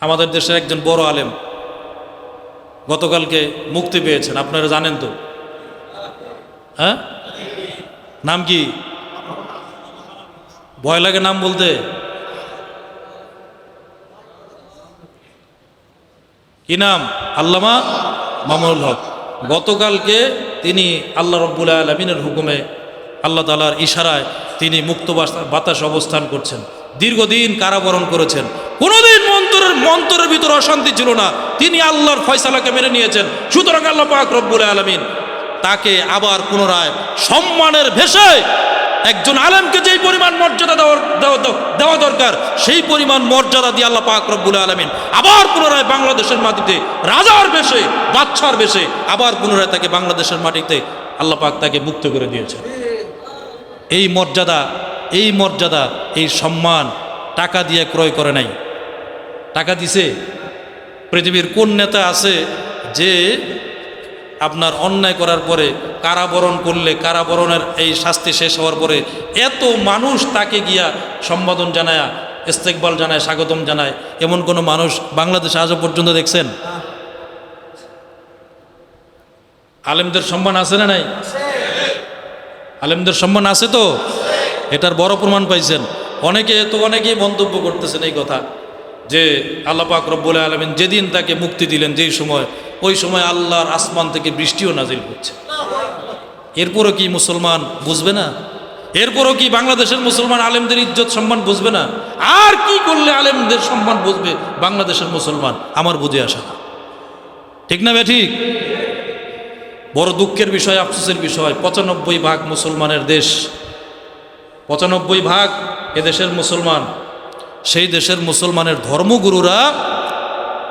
আমাদের দেশের একজন বড় আলেম গতকালকে মুক্তি পেয়েছেন, আপনারা জানেন তো। হ্যাঁ? নাম কি? ভয় লাগে নাম বলতে? কি নাম? আল্লামা মামুনুল হক। গতকালকে তিনি আল্লাহ রব্বুল আলমিনের হুকুমে আল্লাহ তালার ইশারায় তিনি মুক্ত বাতাস অবস্থান করছেন। দীর্ঘদিন কারাবরণ করেছেন। কোনোদিন মন্তরের মন্তরের ভিতরে অশান্তি ছিল না। তিনি আল্লাহর ফয়সালাকে মেনে নিয়েছেন। সুতরাং আল্লাহ পাক রব্বুল আলমিন তাকে আবার পুনরায় সম্মানের ভেষে একজন আলেমকে যেই পরিমাণ মর্যাদা দেওয়ার দেওয়া- দেওয়া- দেওয়া দরকার, সেই পরিমাণ মর্যাদা দিয়ে আল্লাহ পাক রব্বুল আলমিন আবার পুনরায় বাংলাদেশের মাটিতে রাজার বেশে বাচ্চার বেশে আবার পুনরায় তাকে বাংলাদেশের মাটিতে আল্লাহ পাক তাকে মুক্ত করে দিয়েছে এই মর্যাদা এই মর্যাদা, এই সম্মান টাকা দিয়ে ক্রয় করে নাই। টাকা দিছে। পৃথিবীর কোন নেতা আছে যে আপনার অন্যায় করার পরে কারাবরণ করলে, কারাবরণের এই শাস্তি শেষ হওয়ার পরে এত মানুষ তাকে গিয়া সম্বোধন জানায়, ইস্তেকবাল জানায়, স্বাগতম জানায়, এমন কোনো মানুষ বাংলাদেশে আজও পর্যন্ত দেখছেন? আলেমদের সম্মান আছে না নাই? আলেমদের সম্মান আছে তো? এটার বড় প্রমাণ পাইছেন। অনেকে তো অনেকেই মন্তব্য করতেছেন এই কথা, যে আল্লাহ পাক রব্বুল আলমিন যেদিন তাকে মুক্তি দিলেন যেই সময়, ওই সময় আল্লাহর আসমান থেকে বৃষ্টিও নাজিল হচ্ছে। এরপরও কি মুসলমান বুঝবে না? এরপরও কি বাংলাদেশের মুসলমান আলেমদের ইজ্জত সম্মান বুঝবে না? আর কি করলে আলেমদের সম্মান বুঝবে বাংলাদেশের মুসলমান? আমার বুঝে আসা ঠিক না ঠিক? বড় দুঃখের বিষয়, আফসোসের বিষয়, পঁচানব্বই ভাগ মুসলমানের দেশ পঁচানব্বই ভাগ এদেশের মুসলমান। সেই দেশের মুসলমানের ধর্মগুরুরা,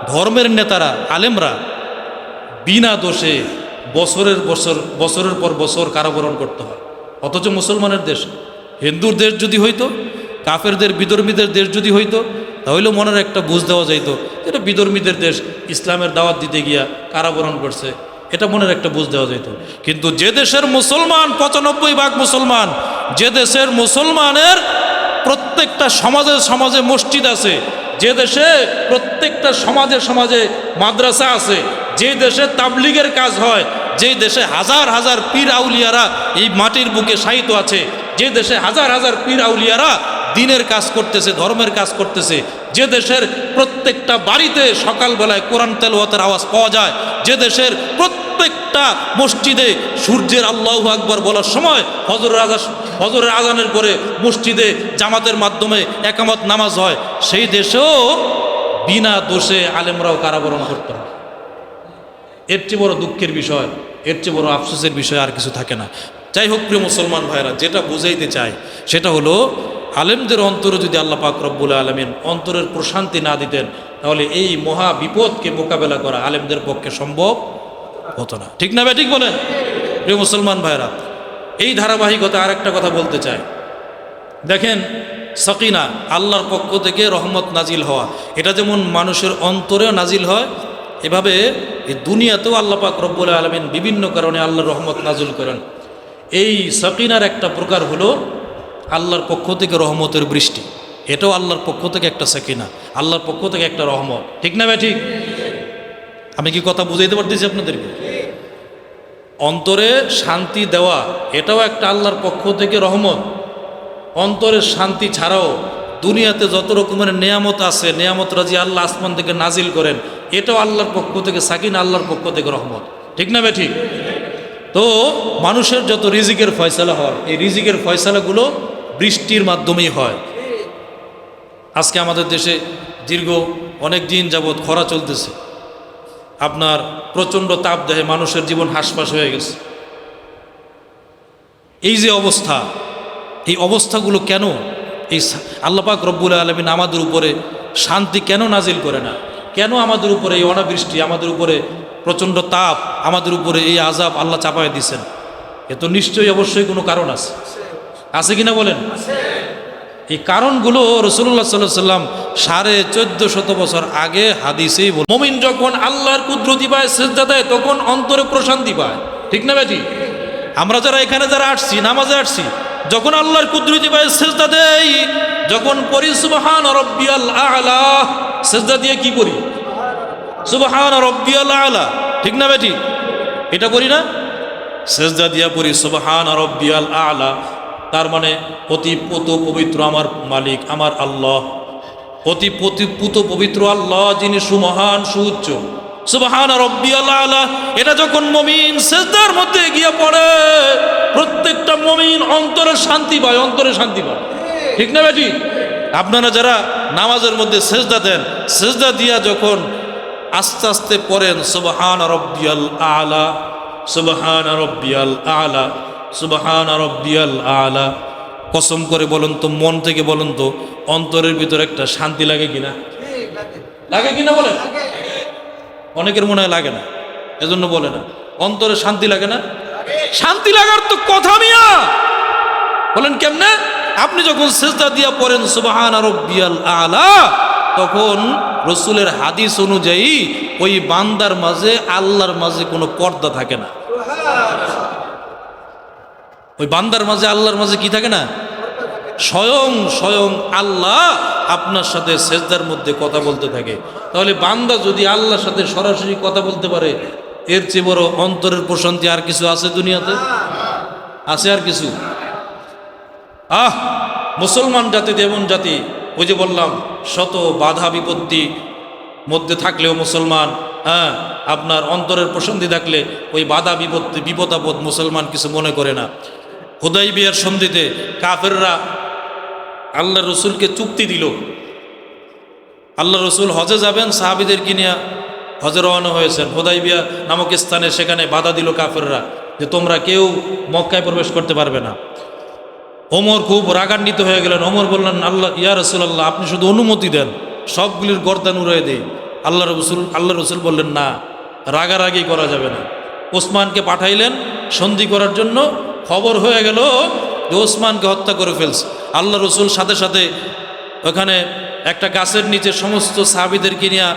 ধর্মের নেতারা, আলেমরা বিনা দোষে বছরের বছর, বছরের পর বছর কারাবরণ করতে হয়। অথচ মুসলমানের দেশ, হিন্দুর দেশ যদি হইতো, কাফেরদের, বিধর্মীদের দেশ যদি হইতো, তাহলে মনের একটা বুঝ দেওয়া যাইতো এটা বিধর্মীদের দেশ, ইসলামের দাওয়াত দিতে গিয়া কারাবরণ করছে। এটা মনের একটা বুঝ দেওয়া যেত কিন্তু যে দেশের মুসলমান, পঁচানব্বই ভাগ মুসলমান যে দেশের মুসলমানের প্রত্যেকটা সমাজে সমাজে মসজিদ আছে, যে দেশে প্রত্যেকটা সমাজে সমাজে মাদ্রাসা আছে, যে দেশে তাবলিগের কাজ হয়, যে দেশে হাজার হাজার পীর আউলিয়ারা এই মাটির বুকে সাহিত্য আছে, যে দেশে হাজার হাজার পীর আউলিয়ারা দিনের কাজ করতেছে, ধর্মের কাজ করতেছে, যে দেশের প্রত্যেকটা বাড়িতে সকালবেলায় কোরআন তেলওয়াতের আওয়াজ পাওয়া যায়, যে দেশের প্রত্যেকটা মসজিদে সূর্যের আল্লাহ আকবর বলার সময় হজর আজান হজরের আজানের পরে মসজিদে জামাতের মাধ্যমে একামত নামাজ হয়, সেই দেশেও বিনা দোষে আলেমরাও কারাবরণ করতে হয় এর চেয়ে বড় দুঃখের বিষয়, এর চেয়ে বড় আফসোসের বিষয় আর কিছু থাকে না। যাই হোক, প্রিয় মুসলমান ভাইরা যেটা বুঝাইতে চাই, সেটা হলো, আলেমদের অন্তরে যদি আল্লাহ পাক রব্বুল আলমিন অন্তরের প্রশান্তি না দিতেন, তাহলে এই মহা বিপদকে মোকাবেলা করা আলেমদের পক্ষে সম্ভব হতো না। ঠিক না ভাই, ঠিক বলেন? প্রিয় মুসলমান ভাইরা এই ধারাবাহিকতা আরেকটা কথা বলতে চাই। দেখেন, সকিনা, আল্লাহর পক্ষ থেকে রহমত নাজিল হওয়া। এটা যেমন মানুষের অন্তরেও নাজিল হয়, এভাবে এই দুনিয়াতেও আল্লাহ পাক রব্বুল আলমিন বিভিন্ন কারণে আল্লাহর রহমত নাজিল করেন। এই সকিনার একটা প্রকার হলো আল্লাহর পক্ষ থেকে রহমতের বৃষ্টি। এটাও আল্লাহর পক্ষ থেকে একটা সকিনা, আল্লাহর পক্ষ থেকে একটা রহমত। ঠিক না ভাই, ঠিক? আমি কি কথা বুঝাইতে পারতেছি আপনাদেরকে? অন্তরে শান্তি দেওয়া, এটাও একটা আল্লাহর পক্ষ থেকে রহমত। অন্তরের শান্তি ছাড়াও দুনিয়াতে যত রকমের নেয়ামত আছে, নেয়ামত রাজি আল্লাহ আসমান থেকে নাজিল করেন, এটাও আল্লাহর পক্ষ থেকে, সাকিন আল্লাহর পক্ষ থেকে রহমত। ঠিক না ঠিক তো মানুষের যত রিজিকের ফয়সালা হয়, এই রিজিকের ফয়সালাগুলো বৃষ্টির মাধ্যমেই হয়। আজকে আমাদের দেশে দীর্ঘ অনেক দিন যাবৎ খরা চলতেছে। আপনার প্রচণ্ড তাপ দেহে মানুষের জীবন হাসপাস হয়ে গেছে। এই যে অবস্থা, এই অবস্থাগুলো কেন? এই আল্লাপাক রব্বুল আলমিন আমাদের উপরে শান্তি কেন নাজিল করে না? কেন আমাদের উপরে এই অনাবৃষ্টি, আমাদের উপরে প্রচণ্ড তাপ, আমাদের উপরে এই আজাব আল্লাহ চাপায় দিছেন? এ তো নিশ্চয়ই অবশ্যই কোনো কারণ আছে। আছে কিনা বলেন? এই কারণগুলো রসুল্লাহ সাল্লাহ সাল্লাম সাড়ে চোদ্দ শত বছর আগে হাদিসেই বল মমিন যখন আল্লাহর কুদরতি পায়, সেজদা দেয়, তখন অন্তরে প্রশান্তি পায়। ঠিক না বেটি? আমরা যারা এখানে যারা আসছি, নামাজে আসছি, যখন আল্লাহর কুদরতি পায়, সেজদা দেই, যখন পরিসুবহান রব্বিয়াল আলা। সেজদা দিয়ে কি করি সুবহান রব্বিয়াল আলা। ঠিক না বেটি? এটা করি না? সেজদা দিয়া পড়ি, সুবহান রব্বিয়াল আলা। তার মানে অতি পুত পবিত্র আমার মালিক, আমার আল্লাহ। অতি পতি পুত পবিত্র আল্লাহ, যিনি সুমহান, সুউচ্চ। সুবহান রব্বিয়াল আলা। এটা যখন মমিন সেজদার মধ্যে গিয়ে পড়ে, প্রত্যেকটা মমিন অন্তরে শান্তি পায়, অন্তরে শান্তি পায়। ঠিক না বেটি? আপনারা যারা নামাজের মধ্যে সেজদা দেন, সেজদা দিয়া যখন আস্তে আস্তে পড়েন, সুবহান রব্বিয়াল আলা, সুবহান রব্বিয়াল আলা। সুবহান আলা। কসম করে বলুন তো, মন থেকে বলুন তো, অন্তরের ভিতরে একটা শান্তি লাগে কিনা? লাগে কিনা বলেন? অনেকের মনে হয় লাগে না, এজন্য বলে না। অন্তরে শান্তি লাগে না? শান্তি লাগার তো কথা মিয়া। বলেন কেমনে? আপনি যখন সেজদা দিয়া পড়েন, সুবাহান রব্বিয়াল আলা, তখন রসুলের হাদিস অনুযায়ী ওই বান্দার মাঝে, আল্লাহর মাঝে কোনো পর্দা থাকে না। ওই বান্দার মাঝে, আল্লাহর মাঝে কি থাকে না? স্বয়ং স্বয়ং আল্লাহ আপনার সাথে সেজদার মধ্যে কথা বলতে থাকে। তাহলে বান্দা যদি আল্লাহর সাথে সরাসরি কথা বলতে পারে, এর চেয়ে বড় অন্তরের প্রশান্তি আর কিছু আছে দুনিয়াতে? আছে আর কিছু? আহ, মুসলমান জাতি এমন জাতি, ওই যে বললাম, শত বাধা বিপত্তি মধ্যে থাকলেও মুসলমান হ্যাঁ আপনার অন্তরের প্রশান্তি থাকলে ওই বাধা বিপত্তি, বিপদাপদ মুসলমান কিছু মনে করে না। হুদাই বিয়ার সন্ধিতে কাফেররা আল্লাহ রসুলকে চুক্তি দিল। আল্লাহ রসুল হজে যাবেন সাহাবিদের কিনিয়া হজে রওনা হয়েছেন। হোদাই বিয়া নামক স্থানে সেখানে বাধা দিল কাফেররা যে তোমরা কেউ মক্কায় প্রবেশ করতে পারবে না। ওমর খুব রাগান্বিত হয়ে গেলেন। ওমর বললেন, আল্লাহ, ইয়া রসুল আল্লাহ আপনি শুধু অনুমতি দেন, সবগুলির গর্দান উড়িয়ে দেই। আল্লাহ রসুল আল্লাহ রসুল বললেন, না, রাগারাগি করা যাবে না। ওসমানকে পাঠাইলেন সন্ধি করার জন্য। খবর হয়ে গেল যে ওসমানকে হত্যা করে ফেলছে। আল্লাহ রসুল সাথে সাথে ওখানে একটা গাছের নিচে সমস্ত সাহাবিদেরকে নিয়ে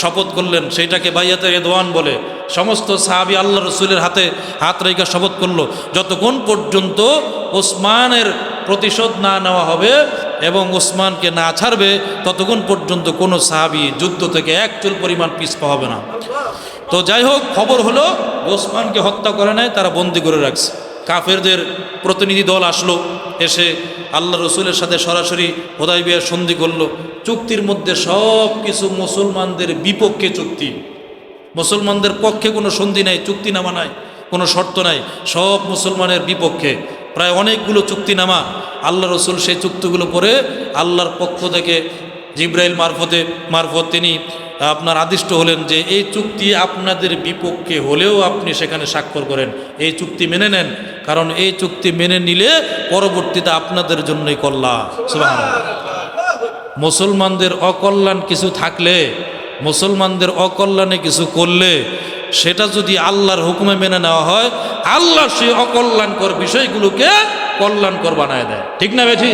শপথ করলেন, সেইটাকে বাইয়াতে রেদওয়ান বলে। সমস্ত সাহাবি আল্লাহ রসুলের হাতে হাত রেখা শপথ করল, যতক্ষণ পর্যন্ত ওসমানের প্রতিশোধ না নেওয়া হবে এবং ওসমানকে না ছাড়বে, ততক্ষণ পর্যন্ত কোনো সাহাবি যুদ্ধ থেকে এক চুল পরিমাণ পিছপা হবে না। তো যাই হোক, খবর হলো ওসমানকে হত্যা করে নেয় তারা বন্দি করে রাখছে। কাফেরদের প্রতিনিধি দল আসলো, এসে আল্লাহ রসুলের সাথে সরাসরি হোদাই বিয়ার সন্ধি করল। চুক্তির মধ্যে সব কিছু মুসলমানদের বিপক্ষে চুক্তি। মুসলমানদের পক্ষে কোনো সন্ধি নাই চুক্তিনামা নাই, কোনো শর্ত নাই, সব মুসলমানের বিপক্ষে। প্রায় অনেকগুলো চুক্তিনামা আল্লাহ রসুল সেই চুক্তিগুলো করে আল্লাহর পক্ষ থেকে জিব্রাইল মারফতে, মারফত তিনি আপনার আদিষ্ট হলেন যে এই চুক্তি আপনাদের বিপক্ষে হলেও আপনি সেখানে স্বাক্ষর করেন। এই চুক্তি মেনে নেন, কারণ এই চুক্তি মেনে নিলে পরবর্তীতে আপনাদের জন্যই কল্যাণ। মুসলমানদের অকল্যাণ কিছু থাকলে, মুসলমানদের অকল্যাণে কিছু করলে, সেটা যদি আল্লাহর হুকুমে মেনে নেওয়া হয়, আল্লাহ সেই অকল্যাণকর বিষয়গুলোকে কল্যাণকর বানায় দেয়। ঠিক না বেঠি?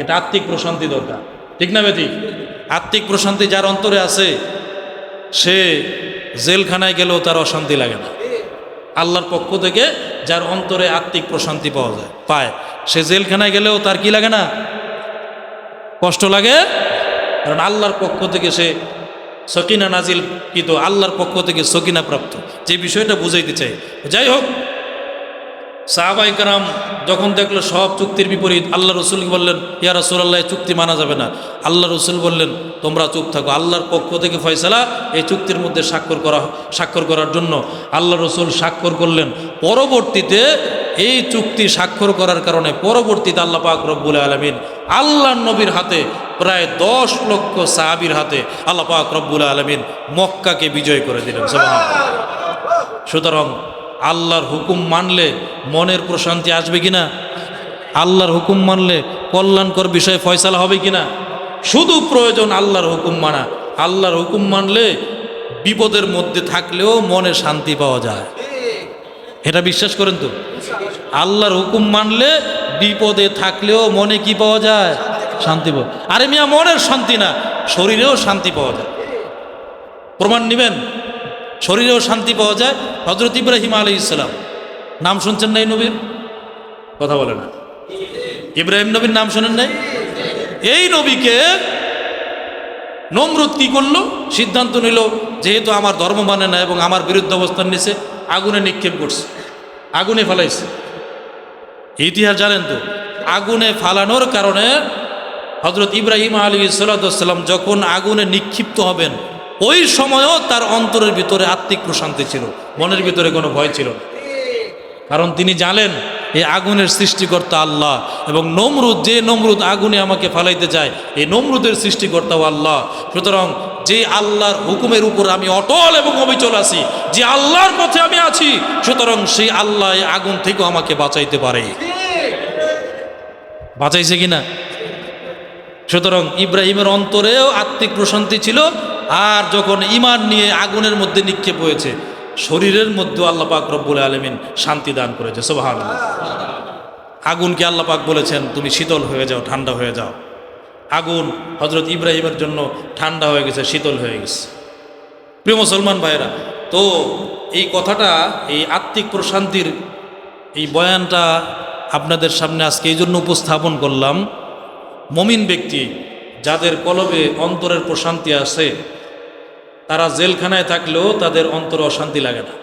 এটা আত্মিক প্রশান্তি দরকার। ঠিক না বেঠি আত্মিক প্রশান্তি যার অন্তরে আছে, সে জেলখানায় গেলেও তার অশান্তি লাগে না। আল্লাহর পক্ষ থেকে যার অন্তরে আত্মিক প্রশান্তি পাওয়া যায়, পায়। সে জেলখানায় গেলেও তার কি লাগে না? কষ্ট লাগে? কারণ আল্লাহর পক্ষ থেকে সে সকিনা নাজিল কিন্তু আল্লাহর পক্ষ থেকে সকিনা প্রাপ্ত। যে বিষয়টা বুঝাইতে চাই। যাই হোক সাহাবাই কারাম যখন দেখল সব চুক্তির বিপরীত, আল্লাহ রসুল বললেন, ইয়া রসুল্লাহ চুক্তি মানা যাবে না। আল্লাহ রসুল বললেন, তোমরা চুপ থাকো। আল্লাহর পক্ষ থেকে ফয়সালা এই চুক্তির মধ্যে স্বাক্ষর করা, স্বাক্ষর করার জন্য আল্লাহ রসুল স্বাক্ষর করলেন। পরবর্তীতে এই চুক্তি স্বাক্ষর করার কারণে পরবর্তীতে আল্লাহ পাক রব্বুল আলমিন আল্লাহ নবীর হাতে প্রায় দশ লক্ষ সাহাবির হাতে আল্লাহ পাক রব্বুল আলমিন মক্কাকে বিজয় করে দিলেন। সুতরাং আল্লাহর হুকুম মানলে মনের প্রশান্তি আসবে কিনা? আল্লাহর হুকুম মানলে কল্যাণকর বিষয়ে ফয়সালা হবে কিনা? শুধু প্রয়োজন আল্লাহর হুকুম মানা। আল্লাহর হুকুম মানলে বিপদের মধ্যে থাকলেও মনে শান্তি পাওয়া যায়। এটা বিশ্বাস করেন তো? আল্লাহর হুকুম মানলে বিপদে থাকলেও মনে কি পাওয়া যায়? শান্তি আরে মিয়া, মনের শান্তি না, শরীরেও শান্তি পাওয়া যায়। প্রমাণ নেবেন? শরীরেও শান্তি পাওয়া যায়। হজরত ইব্রাহিম আলী ইসলাম নাম শুনছেন নাই নবীর কথা বলে না। ইব্রাহিম নবীর নাম শোনেন নাই? এই নবীকে নমরুদ কি করল? সিদ্ধান্ত নিল, যেহেতু আমার ধর্ম মানে না এবং আমার বিরুদ্ধে অবস্থান নিছে, আগুনে নিক্ষেপ করছে। আগুনে ফেলাইছে। ইতিহাস জানেন তো, আগুনে ফালানোর কারণে হজরত ইব্রাহিম আলী সাল্লাম যখন আগুনে নিক্ষিপ্ত হবেন ওই সময়ও তার অন্তরের ভিতরে আত্মিক প্রশান্তি ছিল, মনের ভিতরে কোনো ভয় ছিল কারণ তিনি জানেন, এই আগুনের সৃষ্টিকর্তা আল্লাহ, এবং নমরুদ, যে নমরুদ আগুনে আমাকে ফালাইতে চায়, এই নমরুদের সৃষ্টিকর্তাও আল্লাহ। সুতরাং যে আল্লাহর হুকুমের উপর আমি অটল এবং অবিচল আছি, যে আল্লাহর পথে আমি আছি, সুতরাং সেই আল্লাহ আগুন থেকেও আমাকে বাঁচাইতে পারে। বাঁচাইছে কিনা? সুতরাং ইব্রাহিমের অন্তরেও আত্মিক প্রশান্তি ছিল আর যখন ইমান নিয়ে আগুনের মধ্যে নিক্ষেপ হয়েছে, শরীরের মধ্যে আল্লাহ পাক রব্বুল আলমিন শান্তি দান করেছে সোবাহান আগুনকে আল্লাহ পাক বলেছেন, তুমি শীতল হয়ে যাও, ঠান্ডা হয়ে যাও। আগুন হজরত ইব্রাহিমের জন্য ঠান্ডা হয়ে গেছে, শীতল হয়ে গেছে। প্রিয় মুসলমান ভাইরা তো এই কথাটা, এই আত্মিক প্রশান্তির এই বয়ানটা আপনাদের সামনে আজকে এই জন্য উপস্থাপন করলাম, মমিন ব্যক্তি যাদের কলবে অন্তরের প্রশান্তি আছে তারা জেলখানায় থাকলেও তাদের অন্তর অশান্তি লাগে না।